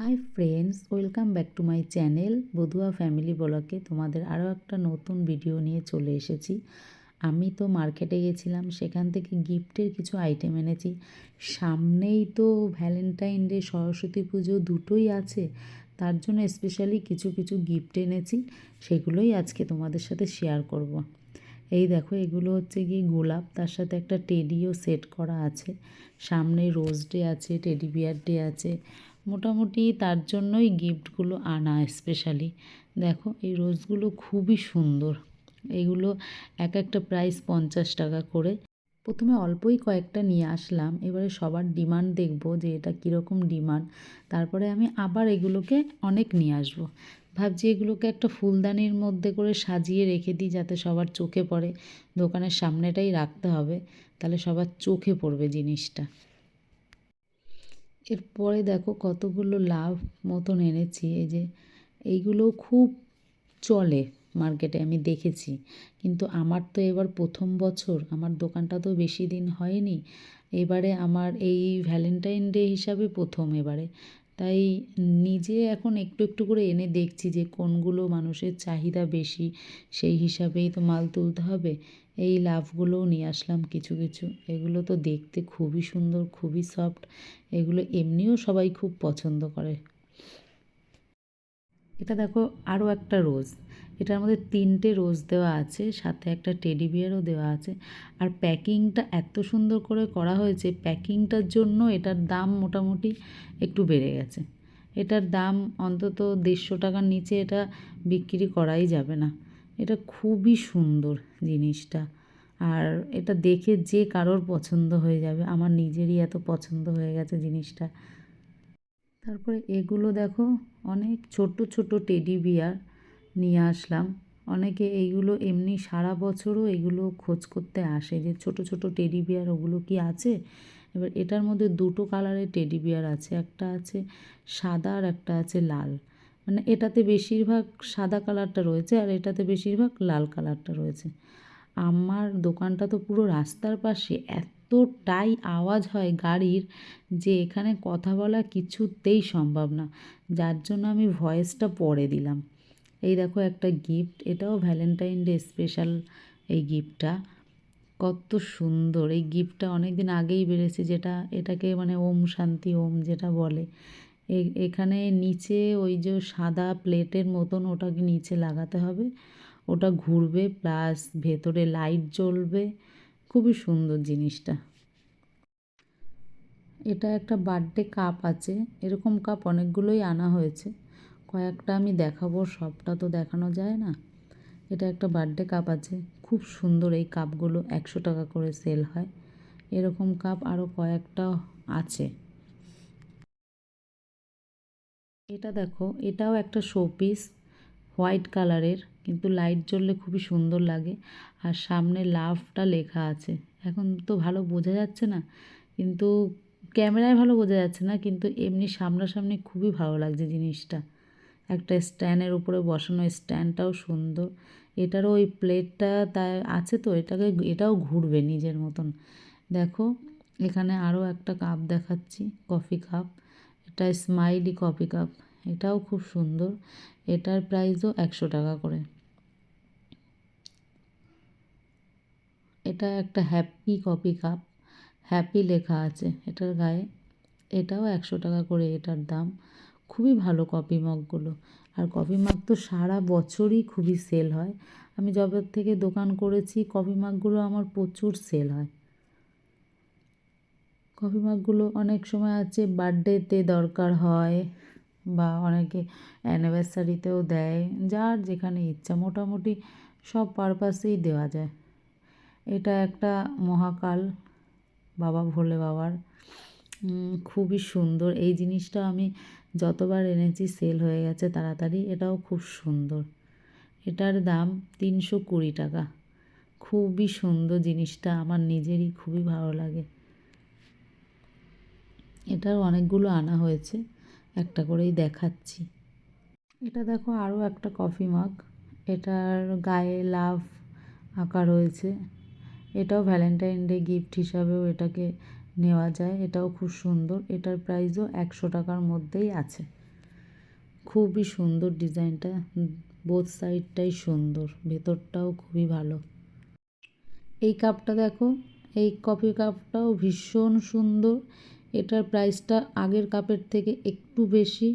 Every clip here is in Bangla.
Hi friends welcome back to my channel Bodhua family ব্লকে তোমাদের আরও একটা নতুন ভিডিও নিয়ে চলে এসেছি। আমি তো মার্কেটে গেছিলাম, সেখান থেকে গিফটের কিছু আইটেম এনেছি। সামনেই তো ভ্যালেন্টাইন ডে সরস্বতী পুজো দুটোই আছে, তার জন্য স্পেশালি কিছু কিছু গিফট এনেছি, সেগুলোই আজকে তোমাদের সাথে শেয়ার করব। এই দেখো, এগুলো হচ্ছে কি গোলাপ, তার সাথে একটা টেডিও সেট করা আছে। সামনে রোজ ডে আছে টেডি বিয়ার ডে আছে মোটামুটি তার জন্যই গিফটগুলো আনা স্পেশালি দেখো, এই রোজগুলো খুবই সুন্দর। এগুলো এক একটা প্রাইস পঞ্চাশ টাকা করে। প্রথমে অল্পই কয়েকটা নিয়ে আসলাম, এবারে সবার ডিমান্ড দেখব যে এটা কীরকম ডিমান্ড তারপরে আমি আবার এগুলোকে অনেক নিয়ে আসব। ভাবছি এগুলোকে একটা ফুলদানির মধ্যে করে সাজিয়ে রেখে দিই যাতে সবার চোখে পড়ে। দোকানের সামনেটাই রাখতে হবে, তাহলে সবার চোখে পড়বে জিনিসটা। এরপরে দেখো কতগুলো লাভ মতন এনেছি। এই যে এইগুলো খুব চলে মার্কেটে আমি দেখেছি। কিন্তু আমার তো এবার প্রথম বছর, আমার দোকানটা তো বেশি দিন হয়নি। এবারে আমার এই ভ্যালেন্টাইন ডে হিসাবে প্রথম এবারে। তাই নিজে এখন একটু একটু করে এনে দেখছি যে কোনগুলো মানুষের চাহিদা বেশি, সেই হিসাবেই তো মাল তুলতে হবে। এই লাভগুলোও নিয়ে আসলাম কিছু কিছু। এগুলো তো দেখতে খুবই সুন্দর, খুবই সফট। এগুলো এমনিও সবাই খুব পছন্দ করে। এটা দেখো আরও একটা রোজ। এটার মধ্যে তিনটে রোজ দেওয়া আছে, সাথে একটা টেডি বিয়ারও দেওয়া আছে। আর প্যাকিংটা এত সুন্দর করে করা হয়েছে, প্যাকিংটার জন্য এটার দাম মোটামুটি একটু বেড়ে গেছে। এটার দাম অন্তত দেড়শো টাকার নিচে এটা বিক্রি করাই যাবে না। এটা খুবই সুন্দর জিনিসটা। আর এটা দেখে যে কারোর পছন্দ হয়ে যাবে, আমার নিজেরই এত পছন্দ হয়ে গেছে জিনিসটা। তারপরে এগুলো দেখো অনেক ছোট ছোট টেডি বিয়ার নিয়ে আসলাম। অনেকে এইগুলো এমনি সারা বছরও এগুলো খোঁজ করতে আসে যে ছোট ছোট টেডি বিয়ার ওগুলো কি আছে? এবার এটার মধ্যে দুটো কালারের টেডি বিয়ার আছে, একটা আছে সাদা আর একটা আছে লাল। মানে এটাতে বেশিরভাগ সাদা কালারটা রয়েছে আর এটাতে বেশিরভাগ লাল কালারটা রয়েছে। আমার দোকানটা তো পুরো রাস্তার পাশে। এতটাই আওয়াজ হয় গাড়ির যে এখানে কথা বলা কিছুতেই সম্ভব না। যার জন্য আমি ভয়েসটা পরে দিলাম। এই দেখো একটা গিফট, এটাও ভ্যালেন্টাইন ডে স্পেশাল এই গিফটটা। কত সুন্দর। এই গিফটটা অনেক দিন আগেই বেড়েছে যেটা, এটাকে মানে ওম শান্তি ওম যেটা বলে। এখানে নিচে ওই যে সাদা প্লেটের মতন ওটাকে নিচে লাগাতে হবে। ওটা ঘুরবে প্লাস ভেতরে লাইট জ্বলবে। খুবই সুন্দর জিনিসটা। এটা একটা বার্থডে কাপ আছে। এরকম কাপ অনেকগুলোই আনা হয়েছে। কয়েকটা আমি দেখাবো, সবটা তো দেখানো যায় না। এটা একটা বার্থডে কাপ আছে। খুব সুন্দর এই কাপগুলো একশো টাকা করে সেল হয়। এরকম কাপ আরও কয়েকটা আছে। এটা দেখো, এটাও একটা শোপিস হোয়াইট কালারের কিন্তু লাইট জ্বললে খুবই সুন্দর লাগে। আর সামনে লাভটা লেখা আছে। এখন তো ভালো বোঝা যাচ্ছে না, কিন্তু ক্যামেরায় ভালো বোঝা যাচ্ছে না, কিন্তু এমনি সামনাসামনি খুবই ভালো লাগছে জিনিসটা। একটা স্ট্যান্ডের উপরে বসানো স্ট্যান্ডটাও সুন্দর। এটারও ওই প্লেটটা তাই আছে তো, এটাকে এটাও ঘুরবে নিজের মতন। দেখো, এখানে আরও একটা কাপ দেখাচ্ছি কফি কাপ এটা স্মাইলি কফি কাপ এটাও খুব সুন্দর। এটার প্রাইসও একশো টাকা করে। এটা একটা হ্যাপি কফি কাপ হ্যাপি লেখা আছে এটার গায়ে। এটাও একশো টাকা করে এটার দাম। খুবই ভালো কফি মগগুলো আর কফি মাগ তো সারা বছরই খুবই সেল হয়। আমি যবে থেকে দোকান করেছি কফি মাগগুলো আমার প্রচুর সেল হয়। কফি মাগগুলো অনেক সময় আছে বার্থডেতে দরকার হয় বা অনেকে অ্যানিভার্সারিতেও দেয়, যার যেখানে ইচ্ছা। মোটামুটি সব পারপাসেই দেওয়া যায়। এটা একটা মহাকাল, বাবা ভোলে বাবার। খুবই সুন্দর। এই জিনিসটা আমি যতবার এনেছি, সেল হয়ে গেছে তাড়াতাড়ি। এটাও খুব সুন্দর। এটার দাম তিনশো কুড়ি টাকা। খুবই সুন্দর জিনিসটা। আমার নিজেরই খুবই ভালো লাগে। এটার অনেকগুলো আনা হয়েছে। একটা করেই দেখাচ্ছি। এটা দেখো, আরও একটা কফি মাগ। এটার গায়ে লাভ আঁকা রয়েছে। এটাও ভ্যালেন্টাইন ডে গিফট হিসাবেও এটাকে নেওয়া যায়। এটাও খুব সুন্দর। এটার প্রাইসও একশো টাকার মধ্যেই আছে। খুবই সুন্দর ডিজাইনটা বোথ সাইডটাই সুন্দর। ভেতরটাও খুবই ভালো। এই কাপটা দেখো, এই কফি কাপটাও ভীষণ সুন্দর। এটার প্রাইসটা আগের কাপের থেকে একটু বেশি,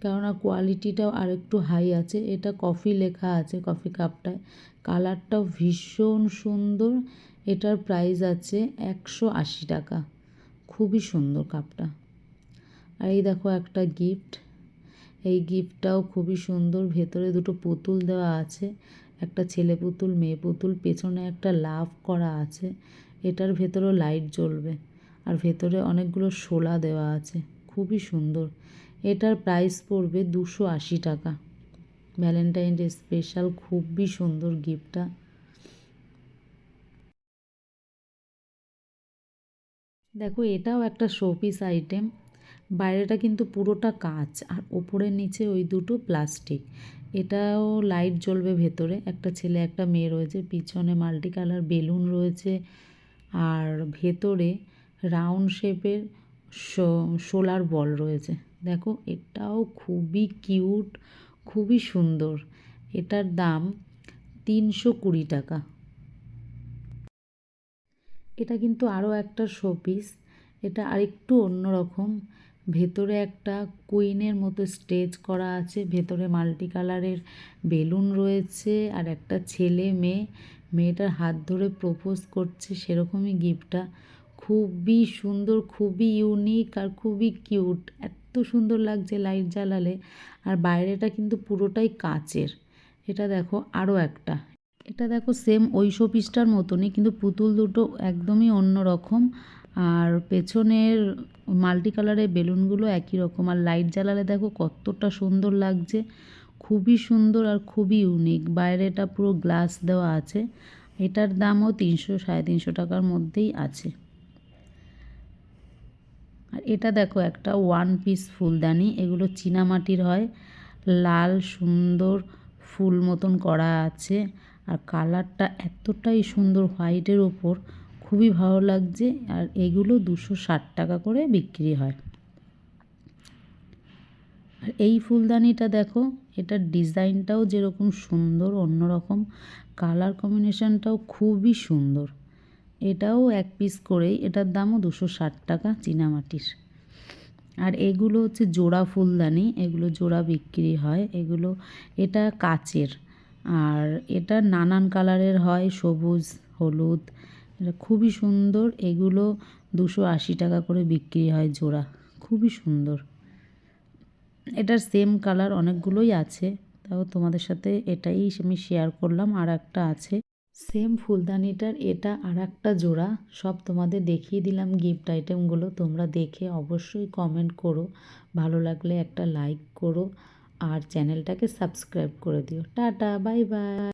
কেননা কোয়ালিটিটাও আর একটু হাই আছে। এটা কফি লেখা আছে কফি কাপটায় কালারটাও ভীষণ সুন্দর। এটার প্রাইস আছে একশো আশি টাকা। খুবই সুন্দর কাপটা। আর এই দেখো একটা গিফট এই গিফটটাও খুবই সুন্দর। ভেতরে দুটো পুতুল দেওয়া আছে, একটা ছেলে পুতুল, মেয়ে পুতুল, পেছনে একটা লাভ করা আছে। এটার ভেতরেও লাইট জ্বলবে। আর ভেতরে অনেকগুলো শোলা দেওয়া আছে। খুবই সুন্দর। এটার প্রাইস পড়বে দুশো আশি টাকা। ভ্যালেন্টাইন ডে স্পেশাল খুবই সুন্দর গিফটটা দেখো, এটাও একটা শোপিস আইটেম বাইরেটা কিন্তু পুরোটা কাঁচ, আর ওপরের নিচে ওই দুটো প্লাস্টিক এটাও লাইট জ্বলবে ভেতরে। একটা ছেলে, একটা মেয়ে রয়েছে। পিছনে মাল্টি কালার বেলুন রয়েছে। আর ভেতরে রাউন্ড শেপের সোলার বল রয়েছে। দেখো, এটাও খুবই কিউট খুবই সুন্দর। এটার দাম তিনশো কুড়ি টাকা। এটা কিন্তু আরও একটা শোপিস এটা আরেকটু অন্যরকম। ভেতরে একটা কুইনের মতো স্টেজ করা আছে। ভেতরে মাল্টি কালারের বেলুন রয়েছে আর একটা ছেলে মেয়ে। মেয়েটার হাত ধরে প্রপোজ করছে সেরকমই গিফটটা খুবই সুন্দর, খুবই ইউনিক আর খুবই কিউট এত সুন্দর লাগছে লাইট জ্বালালে। আর বাইরেটা কিন্তু পুরোটাই কাচের। এটা দেখো আরও একটা। এটা দেখো সেম ওই শোপিসটার মতনই, কিন্তু পুতুল দুটো একদমই অন্য রকম। আর পেছনের মাল্টি কালারের বেলুনগুলো একই রকম। আর লাইট জ্বালালে দেখো কতটা সুন্দর লাগছে। খুবই সুন্দর আর খুবই ইউনিক বাইরেটা পুরো গ্লাস দেওয়া আছে। এটার দামও তিনশো, সাড়ে তিনশো টাকার মধ্যেই আছে। আর এটা দেখো একটা ওয়ান পিস ফুলদানি। এগুলো চীনামাটির হয়। লাল, সুন্দর ফুল মতন করা আছে। আর কালারটা এতটাই সুন্দর হোয়াইটের ওপর, খুবই ভালো লাগছে। আর এগুলো দুশো ষাট টাকা করে বিক্রি হয়। আর এই ফুলদানিটা দেখো, এটার ডিজাইনটাও যেরকম সুন্দর, অন্যরকম। কালার কম্বিনেশানটাও খুবই সুন্দর। এটাও এক পিস করেই, এটার দামও দুশো ষাট টাকা চীনামাটির। আর এগুলো হচ্ছে জোড়া ফুলদানি, এগুলো জোড়া বিক্রি হয়। এগুলো, এটা কাচের। আর এটা নানান কালারের হয়, সবুজ, হলুদ, এটা খুবই সুন্দর। এগুলো দুশো আশি টাকা করে বিক্রি হয় জোড়া, খুবই সুন্দর। এটার সেম কালার অনেকগুলোই আছে, তাও তোমাদের সাথে এটাই আমি শেয়ার করলাম। আর একটা আছে সেম ফুলদানিটার এটা আর একটা জোড়া, সব তোমাদের দেখিয়ে দিলাম গিফট আইটেমগুলো তোমরা দেখে অবশ্যই কমেন্ট করো। ভালো লাগলে একটা লাইক করো। আর চ্যানেলটাকে সাবস্ক্রাইব করে দিও। টাটা বাই বাই।